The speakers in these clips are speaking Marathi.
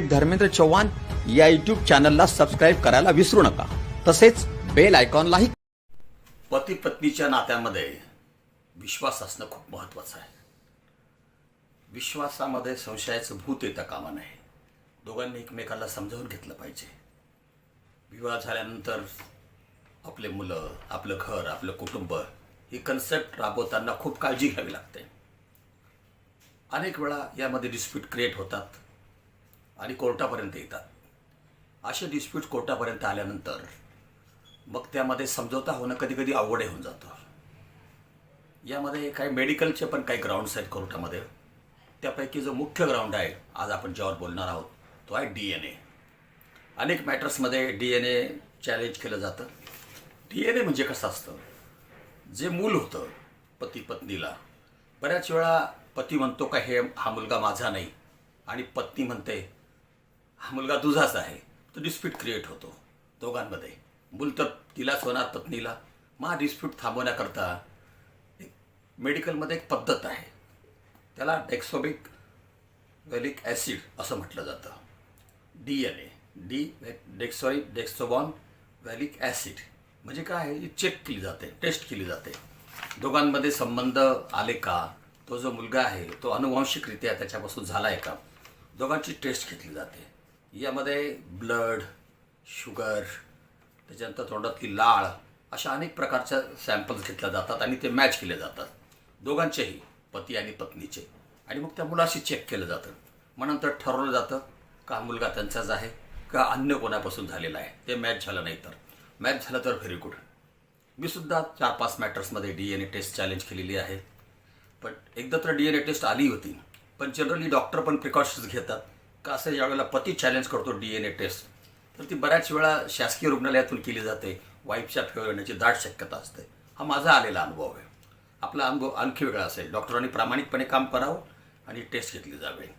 धर्मेंद्र चव्हाण या युट्यूब चॅनलला सबस्क्राईब करायला विसरू नका. तसेच बेल आयकॉनलाही पती पत्नीच्या नात्यामध्ये विश्वास असणं खूप महत्वाचं आहे. विश्वासामध्ये संशयाचं भूत येता कामा नये दोघांनी एकमेकाला समजावून घेतलं पाहिजे. विवाह झाल्यानंतर आपले मुलं आपलं घर आपलं कुटुंब ही कन्सेप्ट राबवताना खूप काळजी घ्यावी लागते. अनेक वेळा यामध्ये डिस्प्यूट क्रिएट होतात. आणि कोर्टापर्यंत येतात. असे डिस्प्यूट कोर्टापर्यंत आल्यानंतर मग त्यामध्ये समजवता होणं कधी कधी अवघड होऊन जातं. यामध्ये काही मेडिकलचे पण काही ग्राउंड्स आहेत कोर्टामध्ये. त्यापैकी जो मुख्य ग्राउंड आहे आज आपण ज्यावर बोलणार आहोत तो आहे डी एन ए अनेक मॅटर्समध्ये डी एन ए चॅलेंज केलं जातं. डी एन ए म्हणजे कसं असतं? जे मूल होतं पती पत्नीला. बऱ्याच वेळा पती म्हणतो का हे हा मुलगा माझा नाही. आणि पत्नी म्हणते हा मुलगा तुझाच आहे. तो डिस्प्यूट क्रिएट होतो. दोघांमध्ये. मूल तर तिलाच होणार पत्नीला मग हा डिस्प्यूट थांबवण्याकरता एक मेडिकलमध्ये एक पद्धत आहे. त्याला डेक्सोबिक वेलिक ॲसिड असं म्हटलं जातं. D N A D deoxy डेक्सोबॉन व्हॅलिक ॲसिड म्हणजे काय? आहे चेक केली जाते. टेस्ट केली जाते. दोघांमध्ये संबंध आले का? तो जो मुलगा आहे तो अनुवांशिकरित्या त्याच्यापासून झाला आहे का? दोघांची टेस्ट घेतली जाते. यामध्ये ब्लड शुगर त्याच्यानंतर तोंडातली लाळ अशा अनेक प्रकारच्या सॅम्पल्स घेतल्या जातात आणि ते मॅच केले जातात. दोघांचेही पती आणि पत्नीचे. आणि मग त्या मुलाशी चेक केलं जातं. मग नंतर ठरवलं जातं का मुलगा त्यांचाच आहे का अन्य कोणापासून झालेला आहे. ते मॅच झालं नाही तर. मॅच झालं तर व्हेरी गुड. मी सुद्धा चार पाच मॅटर्समध्ये D N A test challenge केलेली आहे. पण एकदा तर डी एन ए टेस्ट आली होती. पण जनरली डॉक्टर पण प्रिकॉशन्स घेतात. का असं ज्यावेळेला पती चॅलेंज करतो डी एन ए टेस्ट तर ती बऱ्याच वेळा शासकीय रुग्णालयातून केली जाते. वाईफच्या फेवर येण्याची दाट शक्यता असते. हा माझा आलेला अनुभव आहे. आपला अनुभव आणखी वेगळा असेल. डॉक्टरांनी प्रामाणिकपणे काम करावं आणि टेस्ट घेतली जावे.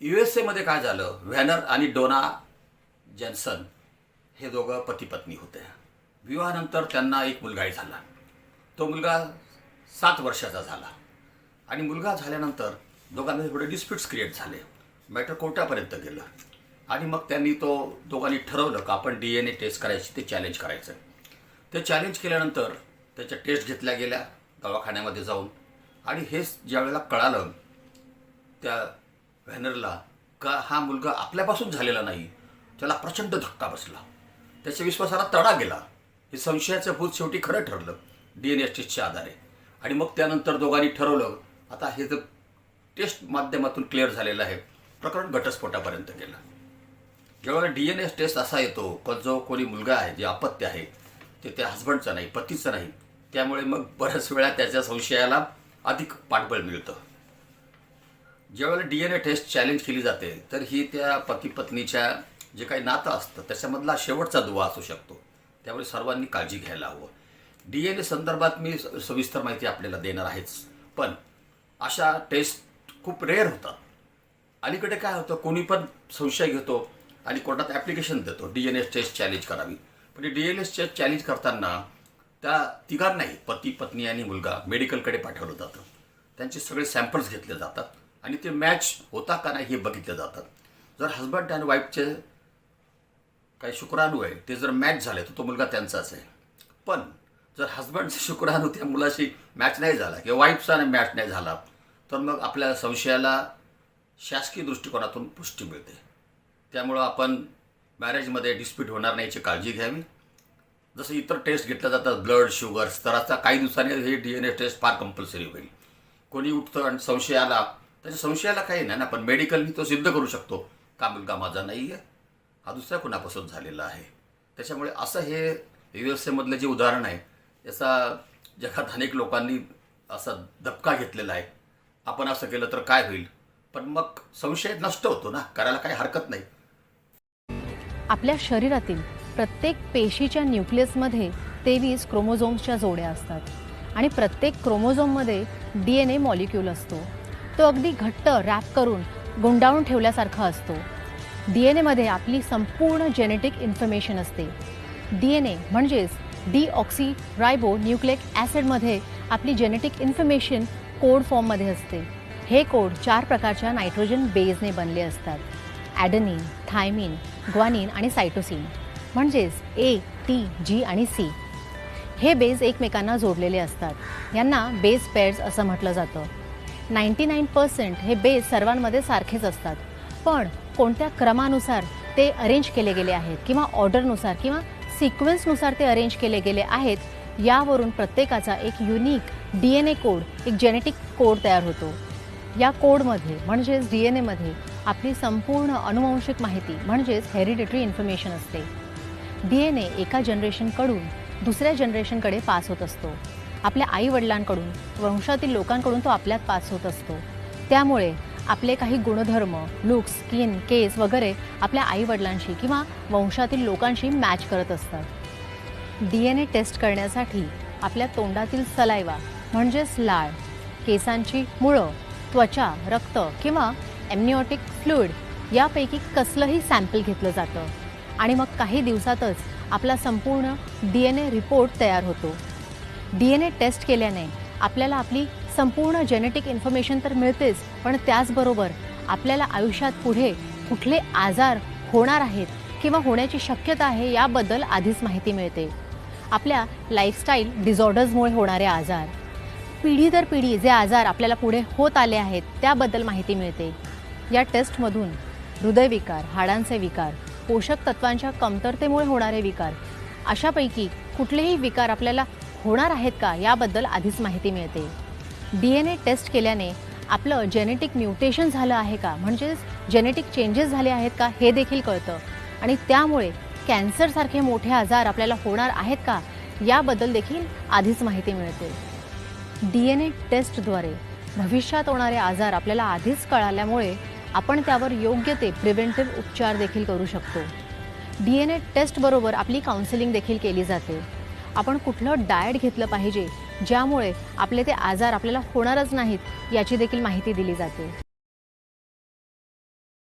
यू एस एमध्ये काय झालं? व्हॅनर आणि डोना जॅन्सन हे दोघं पती पत्नी होते. विवाहानंतर त्यांना एक मुलगाही झाला. तो मुलगा सात वर्षाचा झाला. आणि मुलगा झाल्यानंतर दोघांमध्ये थोडे डिस्प्यूट्स क्रिएट झाले. मॅटर कोर्टापर्यंत गेलं. आणि मग त्यांनी तो दोघांनी ठरवलं का आपण डी एन ए टेस्ट करायची ते चॅलेंज करायचं. ते चॅलेंज केल्यानंतर त्याच्या टेस्ट घेतल्या गेल्या दवाखान्यामध्ये जाऊन. आणि हेच ज्यावेळेला कळालं त्या व्हॅनरला का हा मुलगा आपल्यापासून झालेला नाही त्याला प्रचंड धक्का बसला. त्याच्या विश्वासाला तडा गेला. हे संशयाचं भूत शेवटी खरं ठरलं डी एन एस टेस्टच्या आधारे. आणि मग त्यानंतर दोघांनी ठरवलं आता हे जर टेस्ट माध्यमातून क्लिअर झालेलं आहे प्रकरण घटस्फोटापर्यंत गेलं. जेव्हा डी एन एस टेस्ट असा येतो का जो कोणी मुलगा आहे जे अपत्य आहे ते त्या हस्बंडचा नाही पतीचं नाही. त्यामुळे मग बऱ्याच वेळा त्याच्या संशयाला अधिक पाठबळ मिळतं. ज्यावेळेला D N A test challenge केली जाते तर ही त्या पती पत्नीच्या जे काही नातं असतं त्याच्यामधला शेवटचा दुवा असू शकतो. त्यामुळे सर्वांनी काळजी घ्यायला हवं. डी एन ए संदर्भात मी स- सविस्तर माहिती आपल्याला देणार आहेच. पण अशा टेस्ट खूप रेअर होतात. अलीकडे काय होतं कोणी पण संशय घेतो आणि कोर्टात ॲप्लिकेशन देतो. D N S test challenge करावी. पण D N S test challenge करताना त्या तिघांनाही पती पत्नी आणि मुलगा मेडिकलकडे पाठवलं जातं. त्यांचे सगळे सॅम्पल्स घेतले जातात आणि ते मॅच होता का नाही हे बघितले जातात जर हजबंड आणि वाईफचे काही शुक्राणू आहे ते जर मॅच झाले तर तो मुलगा त्यांचाच आहे. पण जर हजबंडचे शुक्राणू त्या मुलाशी मॅच नाही झाला किंवा वाईफचा मॅच नाही झाला तर मग आपल्या संशयाला शासकीय दृष्टिकोनातून पुष्टी मिळते. त्यामुळं आपण मॅरेजमध्ये डिस्प्यूट होणार नाही याची काळजी घ्यावी. जसं इतर टेस्ट घेतल्या जातात ब्लड शुगर स्तराचा काही दिवसांनी हे डी एन ए टेस्ट फार कंपल्सरी होईल. कोणी उठतं आणि संशयाला त्याच्या संशयाला काही नाही ना पण मेडिकलनी तो सिद्ध करू शकतो का मुलगा माझा नाही आहे हा दुसऱ्या कुणापासून झालेला आहे? त्याच्यामुळे असं हे यू एस एमधलं जे उदाहरण आहे याचा जगात अनेक लोकांनी असा धपका घेतलेला आहे. आपण असं केलं तर काय होईल? पण मग संशय नष्ट होतो ना करायला काही हरकत नाही. आपल्या शरीरातील प्रत्येक पेशीच्या न्यूक्लियसमध्ये तेवीस क्रोमोझोम्सच्या जोड्या असतात आणि प्रत्येक क्रोमोझोममध्ये डी एन ए मॉलिक्यूल असतो. तो अगदी घट्ट रॅप करून गुंडाळून ठेवल्यासारखा असतो. डी एन एमध्ये आपली संपूर्ण जेनेटिक इन्फॉर्मेशन असते. डी एन ए म्हणजेच डी ऑक्सी रायबो न्यूक्लिक ॲसिडमध्ये आपली जेनेटिक इन्फॉर्मेशन कोड फॉर्ममध्ये असते. हे कोड चार प्रकारच्या नायट्रोजन बेजने बनले असतात. ॲडनिन थायमिन ग्वानिन आणि सायटोसिन. म्हणजेच ए टी जी आणि सी हे बेज एकमेकांना जोडलेले असतात. यांना बेस पेअर्स असं म्हटलं जातं. नाईंटी नाईन पर्सेंट हे बेस सर्वांमध्ये सारखेच असतात. पण कोणत्या क्रमानुसार ते अरेंज केले गेले आहेत किंवा ऑर्डरनुसार किंवा सिक्वेन्सनुसार ते अरेंज केले गेले आहेत यावरून प्रत्येकाचा एक unique D N A code एक जेनेटिक कोड तयार होतो. या कोडमध्ये म्हणजेच डी एन एमध्ये आपली संपूर्ण अनुवंशिक माहिती म्हणजेच हेरिडिटरी इन्फॉर्मेशन असते. डी एन ए एका जनरेशनकडून दुसऱ्या जनरेशनकडे पास होत असतो. आपल्या आईवडिलांकडून वंशातील लोकांकडून तो आपल्यात पास होत असतो. त्यामुळे आपले काही गुणधर्म लुक स्किन केस वगैरे आपल्या आईवडिलांशी किंवा वंशातील लोकांशी मॅच करत असतात. डी एन ए टेस्ट करण्यासाठी आपल्या तोंडातील सलायवा म्हणजेच लाळ केसांची मुळं त्वचा रक्त किंवा एमनिओटिक फ्लुइड यापैकी कसलंही सॅम्पल घेतलं जातं. आणि मग काही दिवसातच आपला संपूर्ण डी एन ए रिपोर्ट तयार होतो. डी एन ए टेस्ट केल्याने आपल्याला आपली संपूर्ण जेनेटिक इन्फॉर्मेशन तर मिळतेच पण त्याचबरोबर आपल्याला आयुष्यात पुढे कुठले आजार होणार आहेत किंवा होण्याची शक्यता आहे याबद्दल आधीच माहिती मिळते. आपल्या लाईफस्टाईल डिझॉर्डर्समुळे होणारे आजार. पिढी दर पिढी जे आजार आपल्याला पुढे होत आले आहेत त्याबद्दल माहिती मिळते. या टेस्टमधून हृदयविकार हाडांचे विकार पोषक तत्वांच्या कमतरतेमुळे होणारे विकार अशापैकी कुठलेही विकार आपल्याला होणार आहेत का याबद्दल आधीच माहिती मिळते. डी एन ए टेस्ट केल्याने आपलं जेनेटिक म्युटेशन झालं आहे का म्हणजेच जेनेटिक चेंजेस झाले आहेत का हे देखील कळतं. आणि त्यामुळे कॅन्सरसारखे मोठे आजार आपल्याला होणार आहेत का याबद्दल देखील आधीच माहिती मिळते. डी एन ए टेस्टद्वारे भविष्यात होणारे आजार आपल्याला आधीच कळाल्यामुळे आपण त्यावर योग्य ते प्रिव्हेंटिव्ह उपचार देखील करू शकतो. डी एन ए टेस्टबरोबर आपली काउन्सिलिंग देखील केली जाते. आपण कुठलं डाएट घेतलं पाहिजे ज्यामुळे आपले ते आजार आपल्याला होणारच नाहीत याची देखील माहिती दिली जाते.